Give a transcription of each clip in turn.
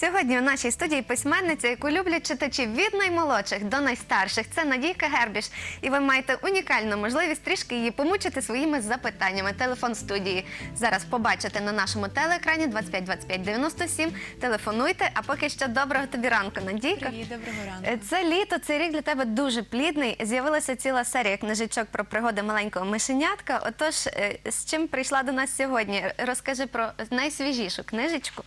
Сьогодні у нашій студії письменниця, яку люблять читачі від наймолодших до найстарших. Це Надійка Гербіш. І ви маєте унікальну можливість трішки її помучити своїми запитаннями. Телефон студії зараз побачите на нашому телеекрані 25 25 97. Телефонуйте. А поки що доброго тобі ранку, Надійка. Привіт, доброго ранку. Е, Це літо, цей рік для тебе дуже плідний. З'явилася ціла серія книжечок про пригоди маленького мишенятка. Отож, е, з чим прийшла до нас сьогодні? Розкажи про найсвіжішу книжечку.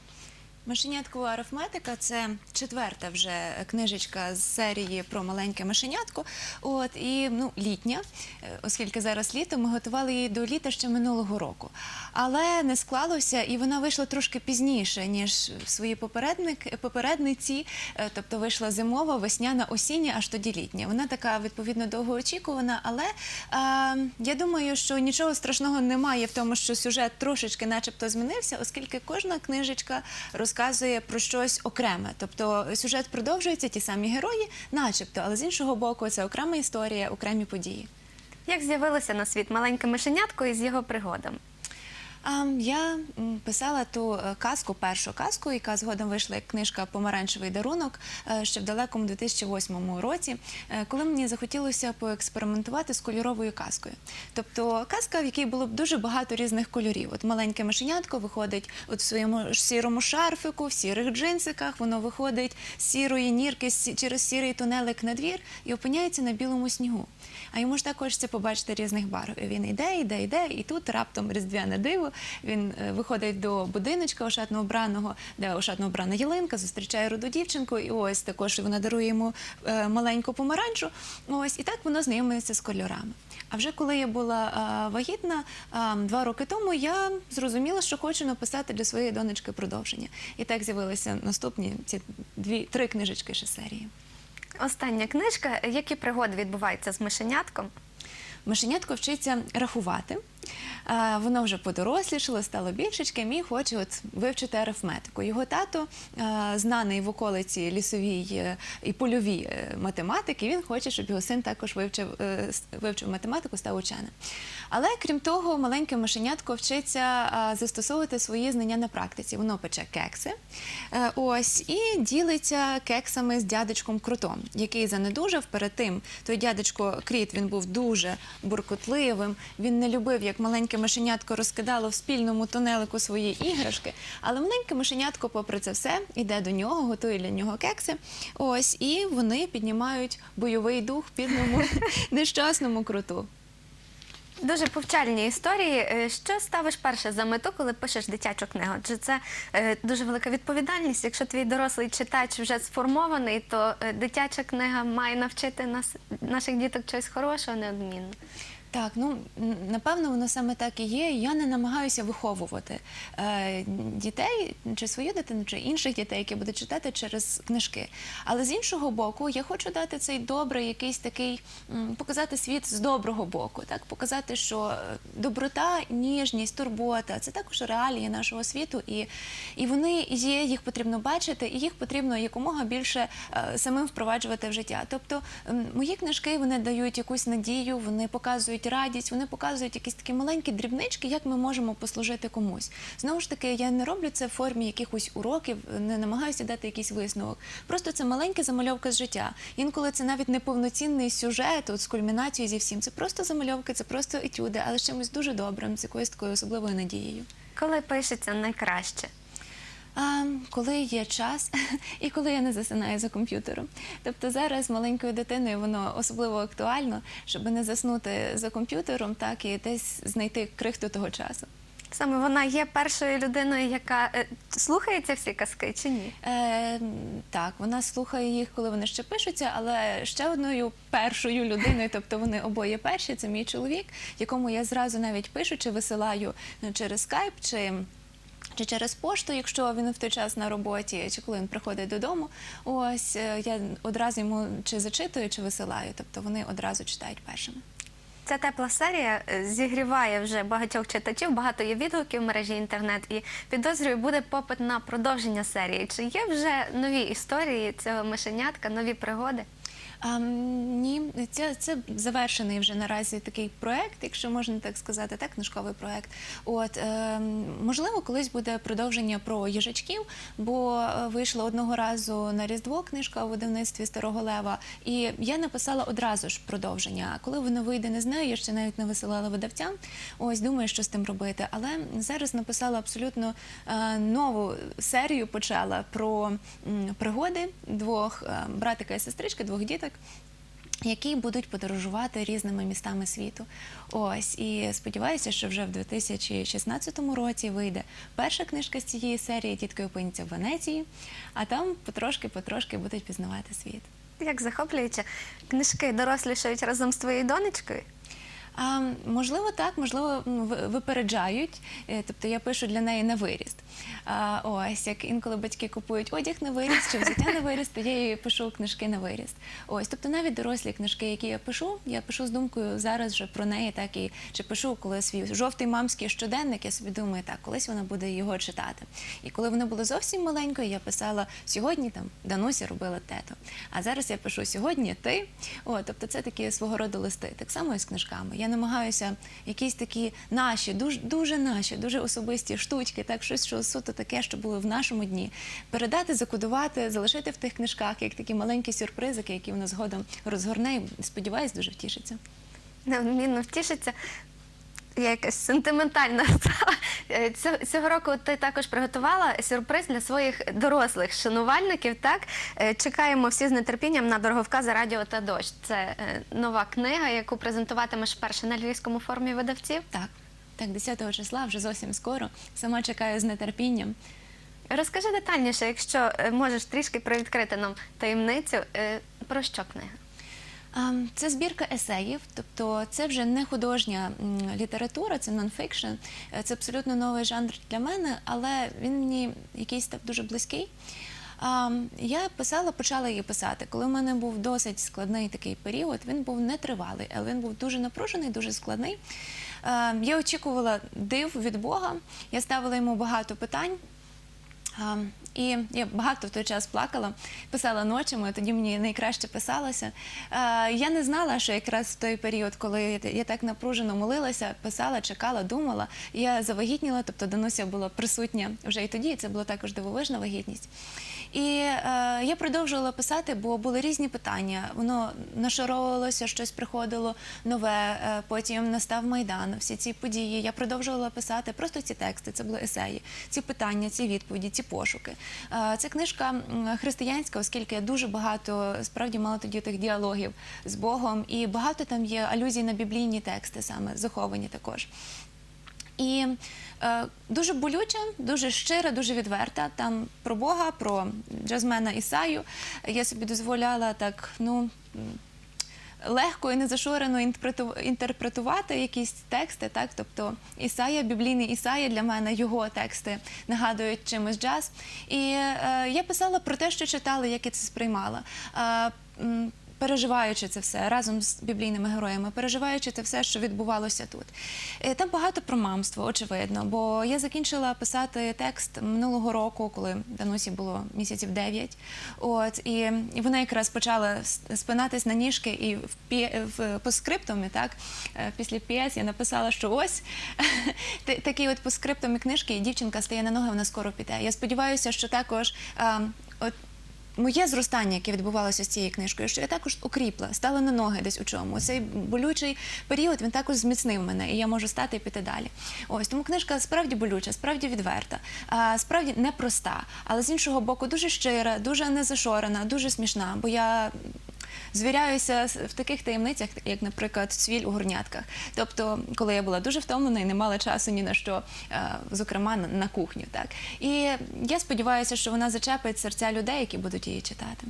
Мишенятко арифметика це четверта вже книжечка з серії про маленьке мишенятко. От і ну літня, е, оскільки зараз літо, ми готували її до літа ще минулого року. Але не склалося, і вона вийшла трошки пізніше, ніж свої попередник, попередниці, Е, тобто вийшла зимова, весняна, осіння, аж тоді літня. Вона така відповідно довгоочікувана, але е, я думаю, що нічого страшного немає в тому, що сюжет трошечки, начебто, змінився, оскільки кожна книжечка розказує про щось окреме. Тобто сюжет продовжується, ті самі герої, начебто, але з іншого боку, це окрема історія, окремі події. Як з'явилося на світ маленьке мишенятко із його пригодами? Я писала ту е, казку, першу казку, яка згодом вийшла як книжка Помаранчевий дарунок е, ще в далекому 2008 році, е, коли мені захотілося поекспериментувати з кольоровою казкою. Тобто казка, в якій було б дуже багато різних кольорів. От маленьке мишенятко виходить от в своєму сірому шарфику, в сірих джинсиках, воно виходить з сірої нірки через сірий тунелик на двір і опиняється на білому снігу. А йому ж також це побачити різних барв. Він йде, йде, йде, і тут раптом різдвяне диво. Він е, виходить до будиночка ошатно обраного, де ошатно обрана ялинка, зустрічає руду дівчинку, і ось також вона дарує йому е, маленьку помаранчу. Ось і так воно знайомиться з кольорами. А вже коли я була е, вагітна два роки тому, я зрозуміла, що хочу написати для своєї донечки продовження. І так з'явилися наступні ці дві три книжечки ще серії. Остання книжка. Які пригоди відбуваються з мишенятком? Мишенятко вчиться рахувати. Воно вже подорослішало, стало більшечким і хоче от вивчити арифметику. Його тато знаний в околиці лісовій е, і польовій е, математики. Він хоче, щоб його син також вивчив, е, вивчив математику, став ученим. Але крім того, маленьке мишенятко вчиться застосовувати свої знання на практиці. Воно пече кекси. Ось і ділиться кексами з дядечком Крутом, який занедужав перед тим. Той дядечко Кріт він був дуже буркотливим. Він не любив, як маленьке мишенятко розкидало в спільному тунелику свої іграшки. Але маленьке мишенятко, попри це все, іде до нього, готує для нього кекси. Ось і вони піднімають бойовий дух бідному нещасному круту. Дуже повчальні історії. Е, Що ставиш перше за мету, коли пишеш дитячу книгу? Чи це е, дуже велика відповідальність? Якщо твій дорослий читач вже сформований, то е, дитяча книга має навчити нас, наших діток чогось хорошого неодмінно. Так, ну напевно, воно саме так і є. Я не намагаюся виховувати е, дітей, чи свою дитину, чи інших дітей, які будуть читати через книжки. Але з іншого боку, я хочу дати цей добрий, якийсь такий, показати світ з доброго боку, так показати, що е, доброта, ніжність, турбота це також реалії нашого світу, і, і вони є, їх потрібно бачити, і їх потрібно якомога більше е, самим впроваджувати в життя. Тобто м, мої книжки вони дають якусь надію, вони показують радість, вони показують якісь такі маленькі дрібнички, як ми можемо послужити комусь. Знову ж таки, я не роблю це в формі якихось уроків, не намагаюся дати якийсь висновок. Просто це маленька замальовка з життя. Інколи це навіть не повноцінний сюжет, от з кульмінацією зі всім. Це просто замальовки, це просто етюди, але з чимось дуже добрим, з якоюсь такою особливою надією. Коли пишеться найкраще? А, коли є час і коли я не засинаю за комп'ютером. Тобто зараз маленькою дитиною воно особливо актуально, щоб не заснути за комп'ютером, так і десь знайти крихту того часу. Саме вона є першою людиною, яка е, слухає ці всі казки чи ні? Е, так, вона слухає їх, коли вони ще пишуться, але ще одною першою людиною, тобто вони обоє перші, це мій чоловік, якому я зразу навіть пишу чи висилаю ну, через скайп чи. Чи через пошту, якщо він в той час на роботі, чи коли він приходить додому, ось е, я одразу йому чи зачитую, чи висилаю. Тобто вони одразу читають першими. Ця тепла серія е, зігріває вже багатьох читачів, багато є відгуків в мережі інтернет, і підозрюю, буде попит на продовження серії. Чи є вже нові історії цього мишенятка, нові пригоди? Ні, це, це завершений вже наразі такий проект, якщо можна так сказати, так, книжковий проект. От е, можливо, колись буде продовження про їжачків, бо е, вийшла одного разу на Різдво книжка у видавництві Старого Лева, і я написала одразу ж продовження. А коли воно вийде, не знаю. Я ще навіть не висилала видавцям. Ось думаю, що з тим робити. Але зараз написала абсолютно е, нову серію. Почала про м, пригоди двох е, братика і сестрички, двох діток. Які будуть подорожувати різними містами світу. Ось і сподіваюся, що вже в 2016 році вийде перша книжка з цієї серії Тітки опиняться в Венеції, а там потрошки-потрошки будуть пізнавати світ. Як захоплююче, книжки дорослішають разом з твоєю донечкою. А, можливо, так, можливо, випереджають. Е, Тобто я пишу для неї на виріст. А, ось як інколи батьки купують одяг на виріст чи взуття на виріст, то я їй пишу книжки на виріст. Ось, тобто навіть дорослі книжки, які я пишу, я пишу з думкою зараз вже про неї, так і чи пишу, коли свій жовтий мамський щоденник, я собі думаю, так, колись вона буде його читати. І коли вона була зовсім маленькою, я писала сьогодні там Дануся робила тето. А зараз я пишу сьогодні ти. О, тобто це такі свого роду листи. Так само і з книжками. Я намагаюся якісь такі наші, дуже, дуже наші, дуже особисті штучки, так щось, що суто таке, що було в нашому дні, передати, закодувати, залишити в тих книжках, як такі маленькі сюрпризики, які вона згодом розгорне. і, Сподіваюсь, дуже втішиться. Неодмінно втішиться. Я якась сентиментальна стала. Е, Цього, року ти також приготувала сюрприз для своїх дорослих шанувальників. Так Е, чекаємо всі з нетерпінням на дороговка за радіо та дощ. Це е, нова книга, яку презентуватимеш вперше на львівському форумі видавців. Так, так, 10 числа вже зовсім скоро. Сама чекаю з нетерпінням. Розкажи детальніше, якщо е, можеш трішки привідкрити нам таємницю, е, про що книга? А, Це збірка есеїв, тобто це вже не художня м, література, це нонфікшн. Е, Це абсолютно новий жанр для мене, але він мені якийсь став дуже близький. А, Я писала, почала її писати. Коли в мене був досить складний такий період, він був нетривалий, але він був дуже напружений, дуже складний. Е, Я очікувала див від Бога, я ставила йому багато питань. І я багато в той час плакала, писала ночами, тоді мені найкраще писалося. Я не знала, що якраз в той період, коли я- так напружено молилася, писала, чекала, думала, я завагітніла, тобто Дануся була присутня вже і тоді, і це була також дивовижна вагітність. І я продовжувала писати, бо були різні питання. Воно нашаровувалося, щось приходило нове. е, потім настав майдан. Всі ці події. Я продовжувала писати просто ці тексти. Це були есеї, ці питання, ці відповіді, ці пошуки. Е, це книжка християнська, оскільки я дуже багато справді мала тоді тих діалогів з Богом, і багато там є алюзій на біблійні тексти, саме заховані також. І е, дуже болюча, дуже щира, дуже відверта. Там про Бога, про джазмена Ісаю. Я собі дозволяла так, ну. Легко і незашорено інтерпретувати якісь тексти, так тобто Ісая, біблійний Ісая для мене його тексти нагадують чимось джаз. І е, я писала про те, що читала, як я це сприймала. Е, переживаючи це все разом з біблійними героями, переживаючи це все, що відбувалося тут. Е, Там багато про мамство, очевидно, бо я закінчила писати текст минулого року, коли Данусі було місяців 9. От і, і вона якраз почала спинатись на ніжки, і в, пі- в поскриптумі, так е, після п'єс я написала, що ось такий от поскриптумі книжки, і дівчинка стає на ноги, вона скоро піде. Я сподіваюся, що також. е, от Моє зростання, яке відбувалося з цією книжкою, що я також укріпла, стала на ноги десь у чому. Цей болючий період він також зміцнив мене, і я можу стати і піти далі. Ось тому книжка справді болюча, справді відверта, справді непроста, але з іншого боку, дуже щира, дуже незашорена, дуже смішна. Бо я звіряюся в таких таємницях, як, наприклад, цвіль у горнятках. Тобто, коли я була дуже втомлена і не мала часу ні на що, е, зокрема на, кухню. Так і я сподіваюся, що вона зачепить серця людей, які будуть її читати.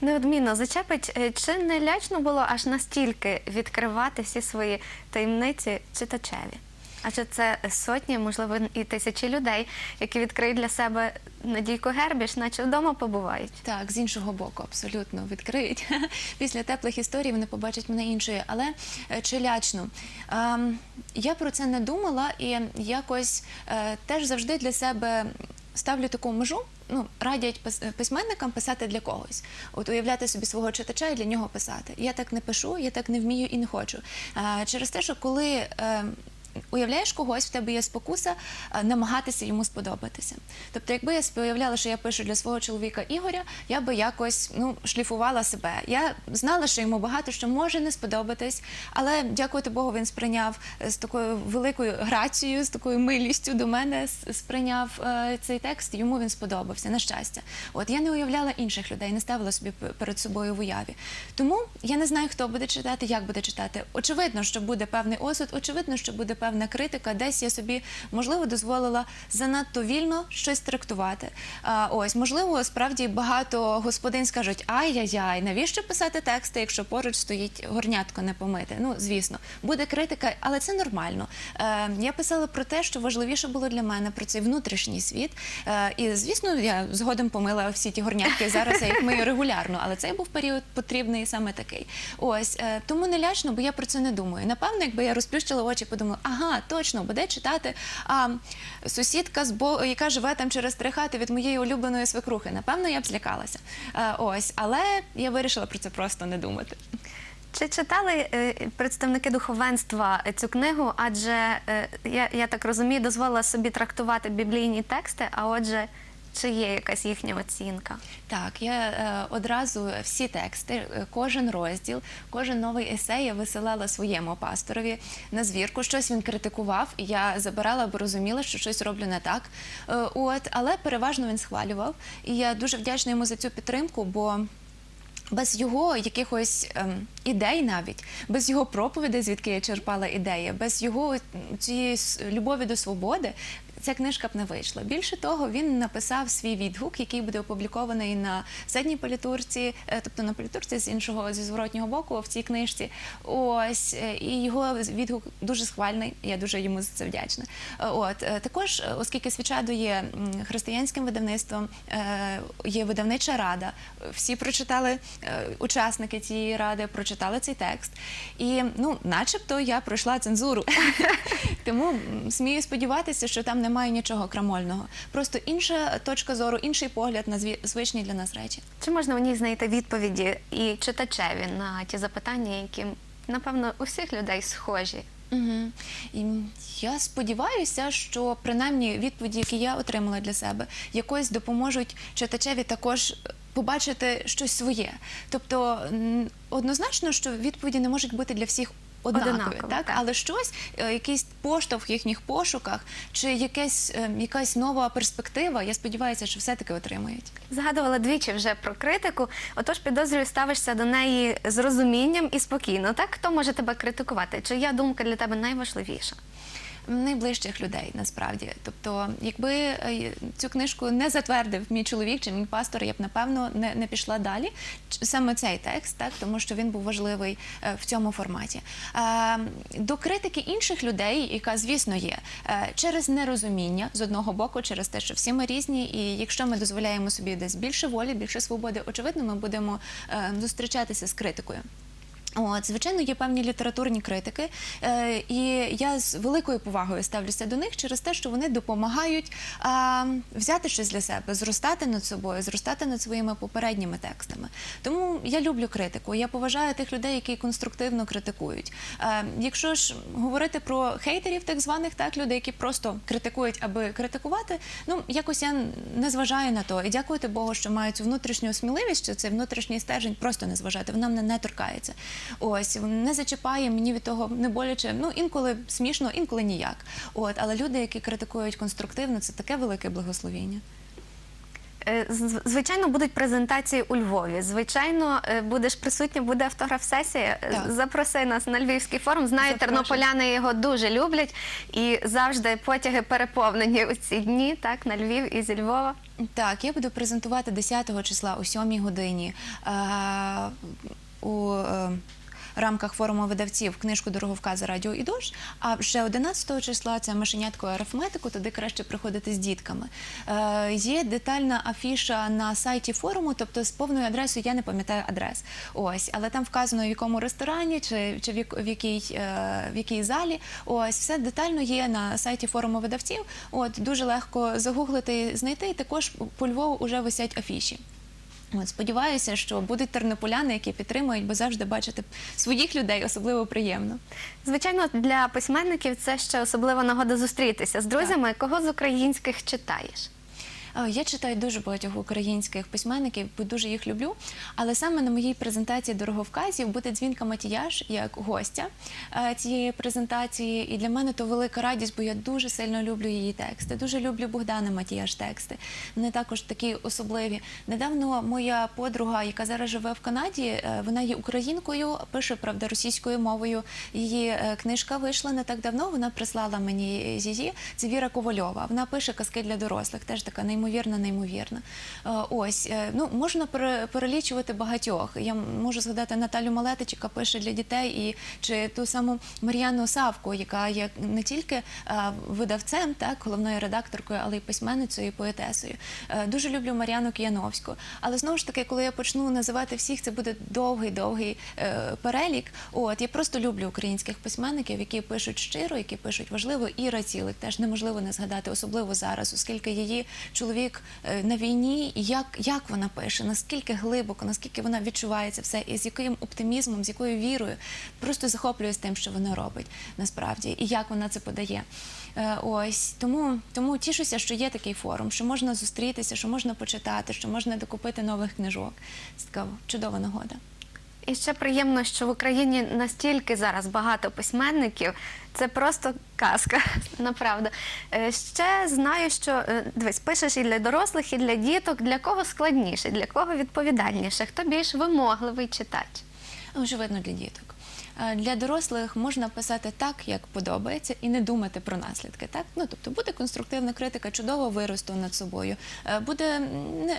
Неодмінно зачепить, Е, чи не лячно було аж настільки відкривати всі свої таємниці читачеві? Адже це сотні, можливо, і тисячі людей, які відкриють для себе Надійку Гербіш, наче вдома побувають. Так, з іншого боку, абсолютно відкриють. Після теплих історій вони побачать мене іншою. Але е, чи лячно? Ем, я про це не думала і якось е, теж завжди для себе ставлю таку межу. ну, радять письменникам писати для когось. От уявляти собі свого читача і для нього писати. Я так не пишу, я так не вмію і не хочу. Через те, що коли. Уявляєш когось, в тебе є спокуса е, намагатися йому сподобатися. Тобто, якби я уявляла, що я пишу для свого чоловіка Ігоря, я би якось ну шліфувала себе. Я знала, що йому багато що може не сподобатись, але дякувати Богу, він сприйняв е, з такою великою грацією, з такою милістю до мене сприйняв е, цей текст. Йому він сподобався. На щастя, от я не уявляла інших людей, не ставила собі перед собою в уяві. Тому я не знаю, хто буде читати, як буде читати. Очевидно, що буде певний осуд, очевидно, що буде певна критика. Десь я собі можливо дозволила занадто вільно щось трактувати. Ось можливо, справді багато господин скажуть: ай-яй-яй, навіщо писати тексти, якщо поруч стоїть горнятко не помите? Ну звісно, буде критика, але це нормально. Е, я писала про те, що важливіше було для мене про цей внутрішній світ. Е, і звісно, я згодом помила всі ті горнятки. Зараз я їх мию регулярно, але цей був період потрібний саме такий. Ось е, тому не лячно, бо я про це не думаю. Напевно, якби я розплющила очі, подумала, ага, точно буде читати. А сусідка з бо яка живе там через три хати від моєї улюбленої свекрухи. Напевно, я б злякалася. А, ось, але я вирішила про це просто не думати. Чи читали е, представники духовенства е, цю книгу? Адже е, я, я так розумію, дозволила собі трактувати біблійні тексти, а отже, чи є якась їхня оцінка? Так, я е, одразу всі тексти, е, кожен розділ, кожен новий есей я висилала своєму пасторові на звірку. Щось він критикував, я забирала, бо розуміла, що щось роблю не так. Е, от, але переважно він схвалював. І я дуже вдячна йому за цю підтримку, бо. Без його якихось ем, ідей, навіть без його проповідей, звідки я черпала ідеї, без його цієї любові до свободи, ця книжка б не вийшла. Більше того, він написав свій відгук, який буде опублікований на задній політурці, е, тобто на політурці з іншого зі зворотнього боку в цій книжці. Ось е, і його відгук дуже схвальний. Я дуже йому за це вдячна. Е, От також, оскільки свічаду є християнським видавництвом, є видавнича рада. Всі прочитали учасники цієї ради, прочитали цей текст. І ну, начебто, я пройшла цензуру. Тому смію сподіватися, що там немає нічого крамольного. Просто інша точка зору, інший погляд на звичні для нас речі. Чи можна в ній знайти відповіді і читачеві на ті запитання, які, напевно, у всіх людей схожі? Угу. І я сподіваюся, що принаймні відповіді, які я отримала для себе, якось допоможуть читачеві також побачити щось своє. Тобто однозначно, що відповіді не можуть бути для всіх. Однакові, Однакові, так? так. але щось, е, якийсь поштовх в їхніх пошуках, чи якась, е, якась нова перспектива, я сподіваюся, що все-таки отримають. Згадувала двічі вже про критику. Отож, підозрюю, ставишся до неї з розумінням і спокійно. Так хто може тебе критикувати? Чия думка для тебе найважливіша? Найближчих людей насправді. Тобто, якби е, цю книжку не затвердив мій чоловік чи мій пастор, я б напевно не, не пішла далі. Саме цей текст, так тому що він був важливий е, в цьому форматі. Е, До критики інших людей, яка звісно є, через нерозуміння з одного боку, через те, що всі ми різні, і якщо ми дозволяємо собі десь більше волі, більше свободи, очевидно, ми будемо зустрічатися з критикою. От, звичайно, є певні літературні критики, е, і я з великою повагою ставлюся до них через те, що вони допомагають а, взяти щось для себе, зростати над собою, зростати над своїми попередніми текстами. Тому я люблю критику. Я поважаю тих людей, які конструктивно критикують. Е, якщо ж говорити про хейтерів, так званих, так люди, які просто критикують, аби критикувати, ну якось я не зважаю на то. І дякувати Богу, що маю цю внутрішню сміливість, що цей внутрішній стержень просто не зважати. Вона мене не торкається. Ось не зачіпає мені від того не боляче. Ну інколи смішно, інколи ніяк. От, але люди, які критикують конструктивно, це таке велике благословіння. Е, Звичайно, будуть презентації у Львові. Звичайно, е, будеш присутня, буде автограф-сесія. Е, Запроси нас на львівський форум. Знаю, Запрошую. тернополяни його дуже люблять і завжди потяги переповнені у ці дні, так, на Львів і зі Львова. Так, я буду презентувати 10 числа о 7 годині е, у рамках форуму видавців книжку Дороговкази Радіо і дощ. А вже 11 числа це мишенятко арифметику, туди краще приходити з дітками. Е, є детальна афіша на сайті форуму, тобто з повною адресою я не пам'ятаю адрес. Ось, але там вказано в якому ресторані чи, чи в, якій, е, в якій залі. Ось все детально є на сайті форуму видавців. От дуже легко загуглити, знайти. Також по Львову вже висять афіші. От, сподіваюся, що будуть тернополяни, які підтримують, бо завжди бачити своїх людей особливо приємно. Звичайно, для письменників це ще особлива нагода зустрітися з друзями. Кого з українських читаєш? Е, Я читаю дуже багатьох українських письменників, бо дуже їх люблю. Але саме на моїй презентації дороговказів буде дзвінка Матіяш як гостя е, цієї презентації. І для мене то велика радість, бо я дуже сильно люблю її тексти. Дуже люблю Богдана Матіяш тексти. Вони також такі особливі. Недавно моя подруга, яка зараз живе в Канаді, е, вона є українкою, пише правда російською мовою. Її книжка вийшла не так давно. Вона прислала мені її. Це Віра Ковальова. Вона пише казки для дорослих. Теж така неймовірна, неймовірна. Е, Ось е, ну можна пере- перелічувати багатьох. Я можу згадати Наталю Малетич, яка пише для дітей, і чи ту саму Мар'яну Савку, яка є не тільки е, видавцем, так головною редакторкою, але й письменницею і поетесою. Дуже люблю Мар'яну Кияновську. Але знову ж таки, коли я почну називати всіх, це буде довгий, довгий е, перелік. От я просто люблю українських письменників, які пишуть щиро, які пишуть важливо. Іра Цілик теж неможливо не згадати, особливо зараз, оскільки її чоловік е, на війні, як, як вона пише, наскільки глибоко, наскільки вона відчуває це все, і з яким оптимізмом, з якою вірою, просто захоплююсь тим, що вона робить насправді, і як вона це подає. Е, Ось тому, тому тішуся, що є такий форум, що можна зустрітися, що можна почитати, що можна докупити нових книжок. Це така чудова нагода. І ще приємно, що в Україні настільки зараз багато письменників. Це просто казка, направду. Е, Ще знаю, що е, дивись, пишеш і для дорослих, і для діток. Для кого складніше, для кого відповідальніше, хто більш вимогливий читач? Очевидно, для діток. Для дорослих можна писати так, як подобається, і не думати про наслідки. Так, ну тобто буде конструктивна критика, чудово виросту над собою. Е, Буде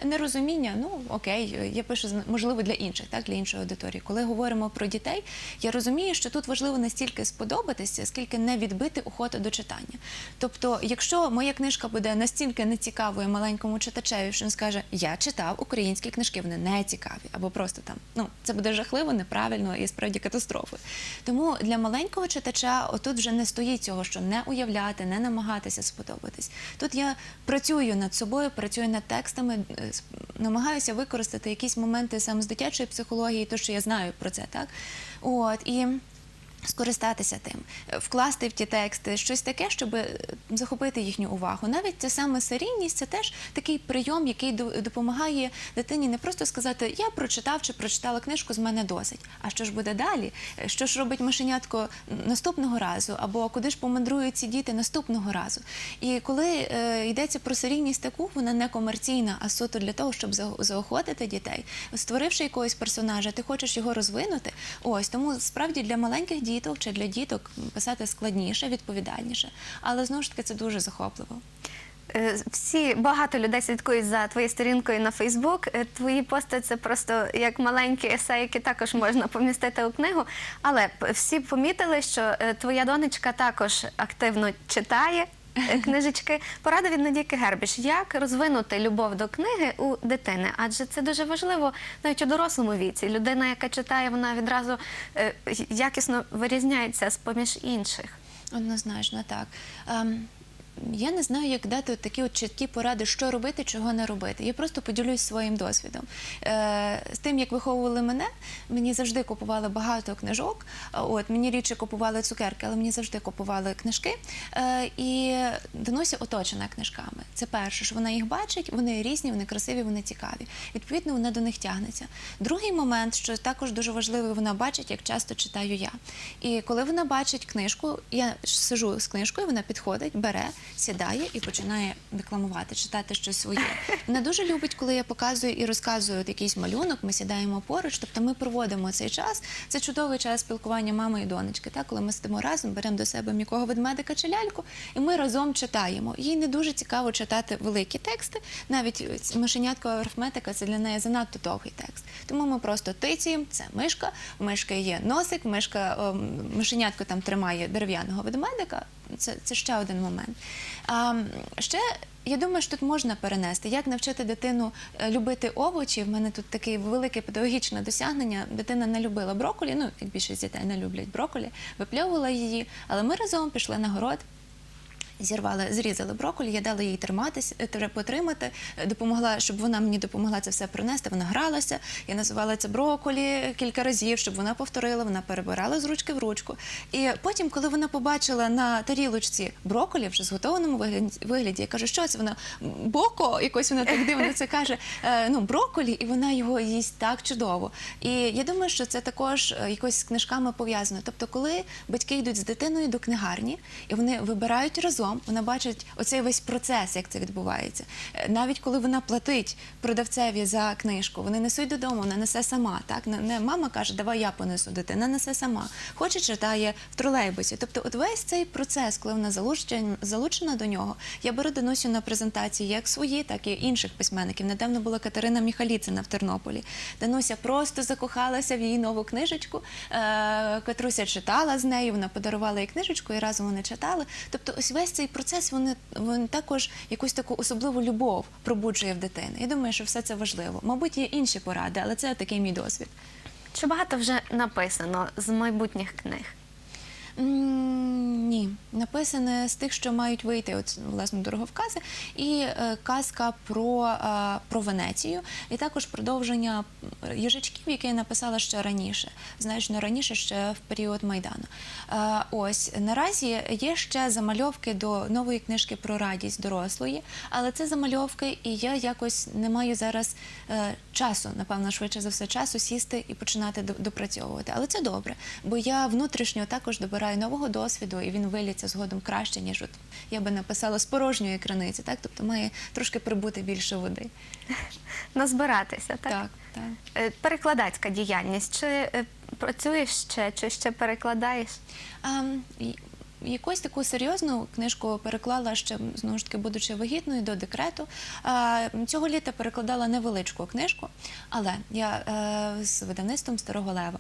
нерозуміння. Ну окей, я пишу можливо для інших, так для іншої аудиторії. Коли говоримо про дітей, я розумію, що тут важливо не стільки сподобатися, скільки не відбити охоту до читання. Тобто, якщо моя книжка буде настільки нецікавою маленькому читачеві, що він скаже, я читав українські книжки, вони не цікаві, або просто там ну це буде жахливо, неправильно і справді катастрофи. Тому для маленького читача отут вже не стоїть цього, що не уявляти, не намагатися сподобатись. Тут я працюю над собою, працюю над текстами, е, намагаюся використати якісь моменти саме з дитячої психології, то що я знаю про це, так от і. Скористатися тим, вкласти в ті тексти щось таке, щоб е, захопити їхню увагу. Навіть ця саме серійність це теж такий прийом, який допомагає дитині не просто сказати Я прочитав чи прочитала книжку, з мене досить. А що ж буде далі? Е, Що ж робить мишенятко наступного разу? Або куди ж помандрують ці діти наступного разу? І коли е, йдеться про серійність таку, вона не комерційна, а суто для того, щоб за- заохотити дітей, створивши якогось персонажа, ти хочеш його розвинути. Ось тому справді для маленьких діток чи для діток писати складніше, відповідальніше. Але знову ж таки це дуже захопливо. Е, Всі багато людей слідкують за твоєю сторінкою на Фейсбук. Е, Твої пости це просто як маленькі есе, які також можна помістити у книгу. Але всі помітили, що е, твоя донечка також активно читає. Книжечки порада від Надійки Гербіш. Як розвинути любов до книги у дитини? Адже це дуже важливо навіть у дорослому віці. Людина, яка читає, вона відразу е, якісно вирізняється з поміж інших. Однозначно, так. Я не знаю, як дати от такі от чіткі поради, що робити, чого не робити. Я просто поділюсь своїм досвідом. Е, з тим, як виховували мене, мені завжди купували багато книжок. От мені рідше купували цукерки, але мені завжди купували книжки. Е, і Дануся оточена книжками. Це перше, що вона їх бачить, вони різні, вони красиві, вони цікаві. Відповідно, вона до них тягнеться. Другий момент, що також дуже важливий, вона бачить, як часто читаю я. І коли вона бачить книжку, я сижу з книжкою, вона підходить, бере сідає і починає декламувати, читати щось своє. Вона дуже любить, коли я показую і розказую якийсь малюнок. Ми сідаємо поруч, тобто ми проводимо цей час. Це чудовий час спілкування мами і донечки. Так, коли ми сидимо разом, беремо до себе м'якого ведмедика чи ляльку, і ми разом читаємо. Їй не дуже цікаво читати великі тексти. Навіть мишеняткова арифметика це для неї занадто довгий текст. Тому ми просто тицюємо, це мишка, у мишки є носик, мишка, о, м, мишенятко там тримає дерев'яного ведмедика. Це, це ще один момент. А, ще я думаю, що тут можна перенести, як навчити дитину е, любити овочі. В мене тут таке велике педагогічне досягнення. Дитина не любила броколі, ну як більшість дітей не люблять броколі, випльовувала її. Але ми разом пішли на город. Зірвали, зрізали брокколі, я дала їй триматися, е, потримати, е, допомогла, щоб вона мені допомогла це все принести. Вона гралася. Я називала це брокколі кілька разів, щоб вона повторила. Вона перебирала з ручки в ручку. І потім, коли вона побачила на тарілочці брокколі вже зготованому вигляді, я кажу, що це вона «М, боко, якось вона так дивно це каже. е, Ну, брокколі, і вона його їсть так чудово. І я думаю, що це також якось з книжками пов'язано. Тобто, коли батьки йдуть з дитиною до книгарні, і вони вибирають разом, вона бачить оцей весь процес, як це відбувається. Е, Навіть коли вона платить продавцеві за книжку, вони несуть додому, вона несе сама. Так не- мама каже, давай я понесу дитина, несе сама. Хоче читає в тролейбусі. Тобто, от весь цей процес, коли вона залучена, залучена до нього, я беру Данусю на презентації як свої, так і інших письменників. Недавно була Катерина Міхаліцина в Тернополі. Дануся просто закохалася в її нову книжечку. Е, Катруся читала з нею, вона подарувала їй книжечку, і разом вони читали. Тобто, ось весь цей процес вони, вони також якусь таку особливу любов пробуджує в дитини. Я думаю, що все це важливо. Мабуть, є інші поради, але це такий мій досвід. Чи багато вже написано з майбутніх книг? Ні, написане з тих, що мають вийти, от власне дороговкази, і е, казка про, е, про Венецію, і також продовження їжачків, які я написала ще раніше, значно раніше, ще в період майдану. Е, ось наразі є ще замальовки до нової книжки про радість дорослої, але це замальовки, і я якось не маю зараз часу, напевно, швидше за все, часу сісти і починати допрацьовувати. Але це добре, бо я внутрішньо також добираю нового досвіду, і він виліться згодом краще, ніж от я би написала з порожньої краниці. Так, тобто має трошки прибути більше води. Назбиратися, так? Так, так. Е, Перекладацька діяльність. Чи е, працюєш ще, чи ще перекладаєш? А, і- Якусь таку серйозну книжку переклала ще знову ж таки, будучи вагітною до декрету. Цього літа перекладала невеличку книжку, але я е, з видавництвом Старого Лева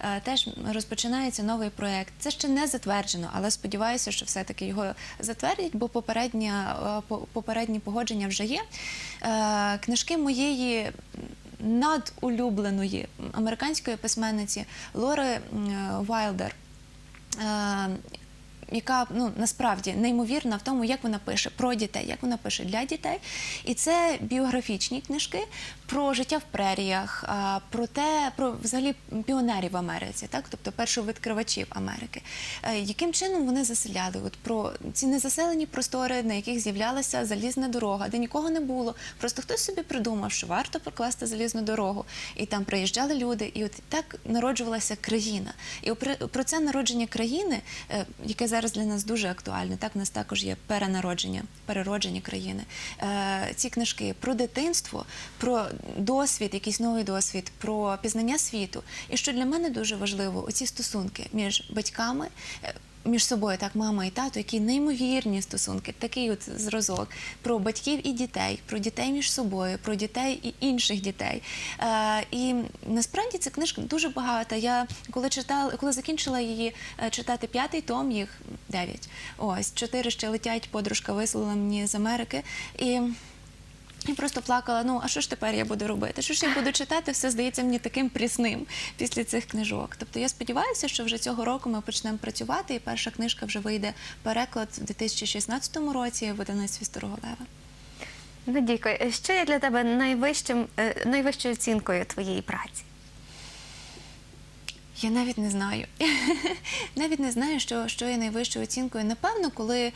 е, теж розпочинається новий проєкт. Це ще не затверджено, але сподіваюся, що все-таки його затвердять, бо е, попередні погодження вже є. Книжки моєї надулюбленої американської письменниці Лори Вайлдер. Яка ну насправді неймовірна в тому, як вона пише про дітей, як вона пише для дітей, і це біографічні книжки про життя в преріях, про те, про взагалі піонерів Америці, так тобто першовідкривачів Америки, Е, яким чином вони заселяли, от про ці незаселені простори, на яких з'являлася залізна дорога, де нікого не було. Просто хтось собі придумав, що варто прокласти залізну дорогу, і там приїжджали люди, і от так народжувалася країна. І про це народження країни, е, яке зараз для нас дуже актуальне. Так, в нас також є перенародження, переродження країни. Е, Ці книжки про дитинство, про досвід, якийсь новий досвід, про пізнання світу. І що для мене дуже важливо, оці стосунки між батьками. Між собою, так, мама і тато, які неймовірні стосунки, такий от зразок про батьків і дітей, про дітей між собою, про дітей і інших дітей. Е, і насправді ця книжка дуже багата. Я коли читала, коли закінчила її е, читати п'ятий том, їх дев'ять. Ось чотири ще летять. Подружка вислала мені з Америки і. Я просто плакала. Ну а що ж тепер я буду робити? Що ж я буду читати? Все здається мені таким прісним після цих книжок. Тобто я сподіваюся, що вже цього року ми почнемо працювати, і перша книжка вже вийде переклад в 2016 році в видавництві Старого Лева. Надійко, е, що є для тебе найвищим, е, найвищою оцінкою твоєї праці? Я навіть не знаю. навіть не знаю, що, що є найвищою оцінкою. Напевно, коли е,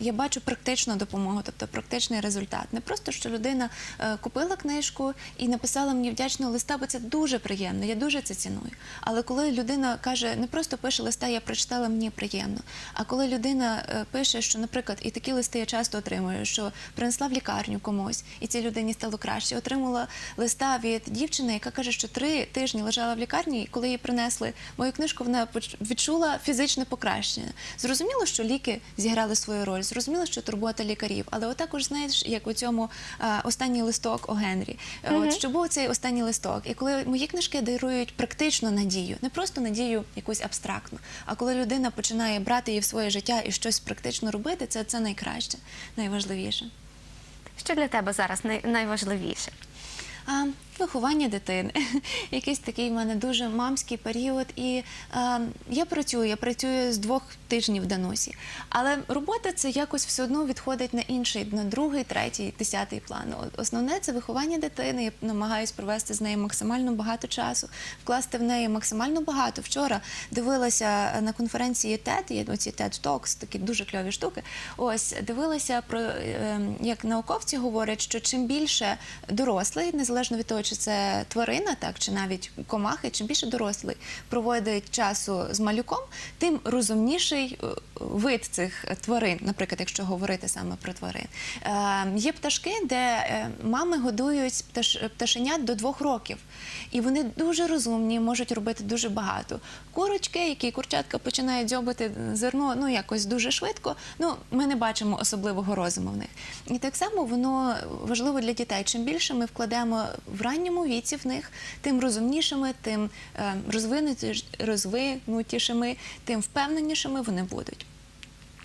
я бачу практичну допомогу, тобто практичний результат. Не просто що людина е, купила книжку і написала мені вдячного листа, бо це дуже приємно. Я дуже це ціную. Але коли людина каже, не просто пише листа, я прочитала, мені приємно. А коли людина е, пише, що, наприклад, і такі листи я часто отримую, що принесла в лікарню комусь, і цій людині стало краще. Отримала листа від дівчини, яка каже, що три тижні лежала в лікарні, і коли їй принесли мою книжку, вона відчула фізичне покращення. Зрозуміло, що ліки зіграли свою роль, зрозуміло, що турбота лікарів, але от також знаєш, як у цьому е, останній листок о Генрі. Е, От що був цей останній листок, і коли мої книжки дарують практичну надію, не просто надію якусь абстрактну, а коли людина починає брати її в своє життя і щось практично робити, це, це найкраще, найважливіше. Що для тебе зараз най- найважливіше? А, виховання дитини. Якийсь такий в мене дуже мамський період. І а, я працюю, я працюю з двох тижнів в Данусі. Але робота це якось все одно відходить на інший, на другий, третій, десятий план. Основне це виховання дитини. Я намагаюсь провести з нею максимально багато часу, вкласти в неї максимально багато. Вчора дивилася на конференції TED, є оці TED Talks, такі дуже кльові штуки. Ось дивилася про е, як науковці говорять, що чим більше дорослий, незалежно від того, чи це тварина, так чи навіть комахи, чим більше дорослий проводить часу з малюком, тим розумніший е, вид цих тварин, наприклад, якщо говорити саме про тварин. Е, є пташки, де е, мами годують пташ, пташенят до двох років, і вони дуже розумні, можуть робити дуже багато. Курочки, які курчатка починають дзьобати зерно, ну якось дуже швидко. Ну ми не бачимо особливого розуму в них. І так само воно важливо для дітей. Чим більше ми вкладемо в ранньому віці в них, тим розумнішими, тим е, розвинутішими, тим впевненішими вони будуть.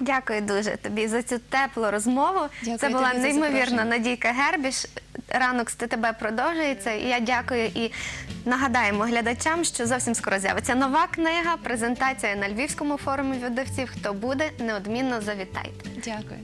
Дякую дуже тобі за цю теплу розмову. Дякую Це була неймовірна. Надійка Гербіш. Ранок з ТТБ продовжується. І я дякую і нагадаємо глядачам, що зовсім скоро з'явиться нова книга, презентація на Львівському форумі видавців. Хто буде, неодмінно завітайте. Дякую.